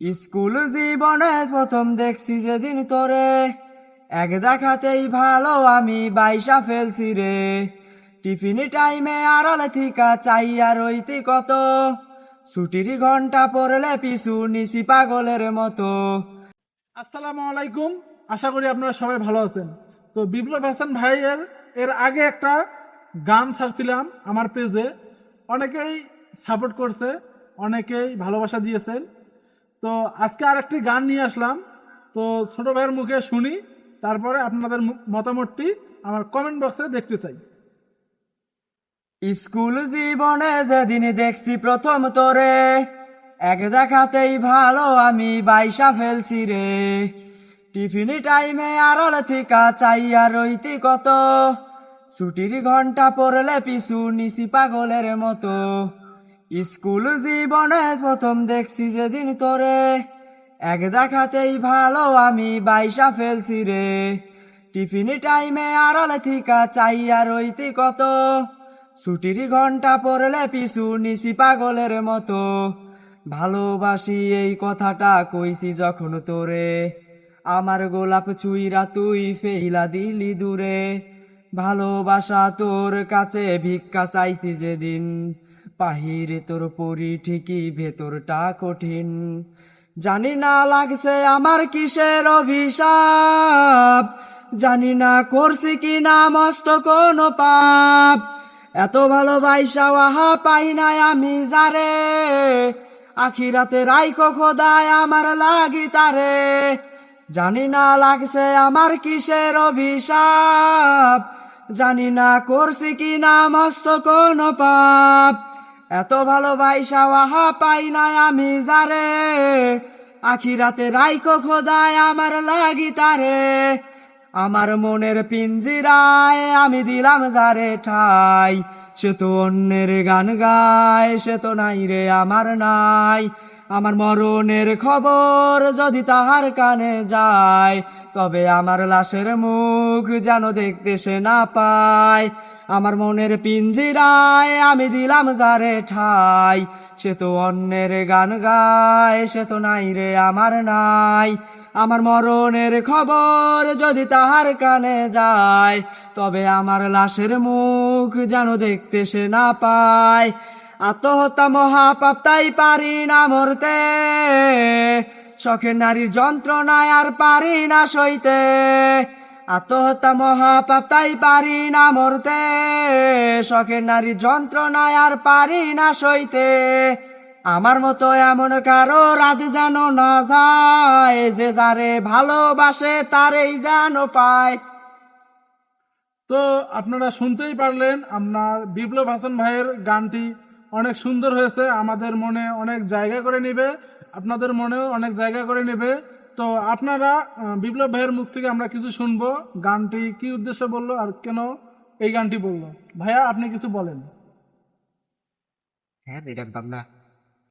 School জীবনে প্রথম দেখছি যেদিন তোরে। এক দেখাতেই ভালো, আমি বাইসা ফেলছি রে। টিফিন টাইমে আড়ালে থিকা চাইয়া রইতি কত। ছুটির ঘণ্টা পড়লে পিছু নিশি পাগলের মতো। আসসালামু আলাইকুম, আশা করি আপনারা সবাই ভালো আছেন। তো বিপ্লব হাসান ভাইয়ের, এর আগে একটা গান ছাড়ছিলাম আমার পেজে। অনেকেই সাপোর্ট করছে, অনেকেই ভালোবাসা দিয়েছেন। তো আজকে আর একটি গান নিয়ে আসলাম। তো ছোট ভাইয়ের মুখে শুনি, তারপরে আপনাদের মতামতটি আমার কমেন্ট বক্সে দেখতে চাই। স্কুল জীবনে যেদিন দেখছি প্রথম তোরে, এক দেখাতেই ভালো আমি বাইসা ফেলছি রে। টিফিন টাইমে আড়াল থিকা চাইয়া রইতি কত, ছুটির ঘণ্টা পড়লে পিছু নিশি পাগলের মতো। স্কুল জীবনে প্রথম দেখছি যেদিন তোরে। এক দেখাতেই ভালো, আমি বাইসা ফেলছি রে। টিফিন টাইমে আড়ালে থিকা চাইয়া রইতি কত। ছুটির ঘণ্টা পড়লে পিছু নিশি পাগলের মতো। ভালোবাসি এই কথাটা কইছি যখন তোরে। আমার গোলাপ ছুইরা তুই ফেইলা দিলি দূরে। ভালোবাসা তোর কাছে ভিক্ষা চাইছি যেদিন বাহিরে তোর পরি ঠিকই ভেতরটা কঠিন। জানি না লাগছে আমার কিসের অভিশাপ। জানি না করছি কি না মস্ত কোনো পাপ। এত ভালোবাসা আহা পাই নাই আমি যারে। আখিরাতে রাইকো খোদায় আমার লাগি তারে। জানি না লাগছে আমার কিসের অভিশাপ। জানি না করছি কি না মস্ত কোনো পাপ। এত ভালোবাসা আহা পাই নাই আমি যারে। আখিরাতে রাইকো খোদায় আমার লাগি তারে। আমার মনের পিঞ্জিরায় আমি দিলাম যারে ঠাই। সে তো অন্যের গান গায়, সে তো নাই রে আমার নাই। আমার মরণের খবর যদি তাহার কানে যায়, তবে আমার লাশের মুখ যেন দেখতে সে না পায়। আমার মনের পিঞ্জিরায় আমি দিলাম যারে ঠাই। সে তো অন্যের গান গায়, সে তো নাই রে আমার নাই। আমার মরণের খবর যদি তাহার কানে যায়, তবে আমার লাশের মুখ যেন দেখতে সে না পায়। আত্মহত্যা মহাপাপ তাই পারি না মরতে, শখের নারীর যন্ত্রণায় আর পারি না সইতে। আত্মহত্যা মহাপাপ, তাই পারি না মরতে। শখের নারীর যন্ত্রণায় আর পারি না সইতে। আমার মতো এমন কারও রাত যেন না যায়, যে যারে ভালোবাসে তারেই যেন পায়। তো আপনারা শুনতেই পারলেন, আপনার বিপ্লব হাসান ভাইয়ের গানটি অনেক সুন্দর হয়েছে, আমাদের মনে অনেক জায়গা করে নিবে, আপনাদের মনেও অনেক জায়গা করে নেবে। তো আপনারা বিপ্লব ভাইয়ের মুখ থেকে আমরা কিছু শুনব। গানটি কি উদ্দেশ্যে বলল আর কেন এই গানটি বলল? ভাইয়া, আপনি কিছু বলেন। হ্যাঁ